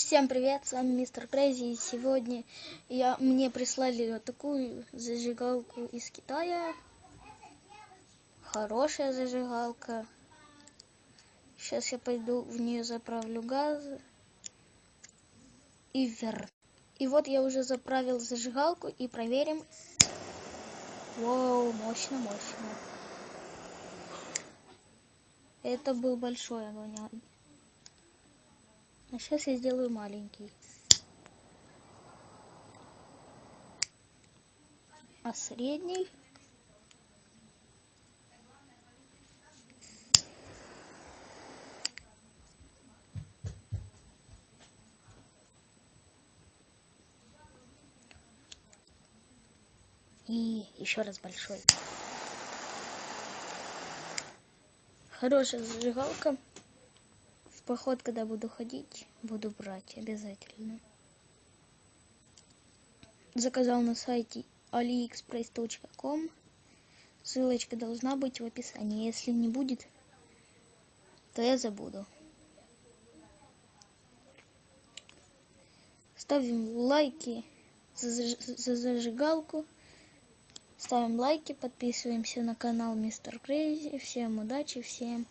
Всем привет, с вами мистер Крейзи, и сегодня я, мне прислали вот такую зажигалку из Китая. Хорошая зажигалка. Сейчас я пойду в нее заправлю газ и вверх. И вот я уже заправил зажигалку и проверим. Вау, мощно, мощно. Это был большой огонь. А сейчас я сделаю маленький. А средний? И еще раз большой. Хорошая зажигалка поход, когда буду ходить, буду брать обязательно. Заказал на сайте aliexpress.com. Ссылочка должна быть в описании. Если не будет, то я забуду. Ставим лайки за, за зажигалку. Ставим лайки, подписываемся на канал Мистер Крейзи. Всем удачи, всем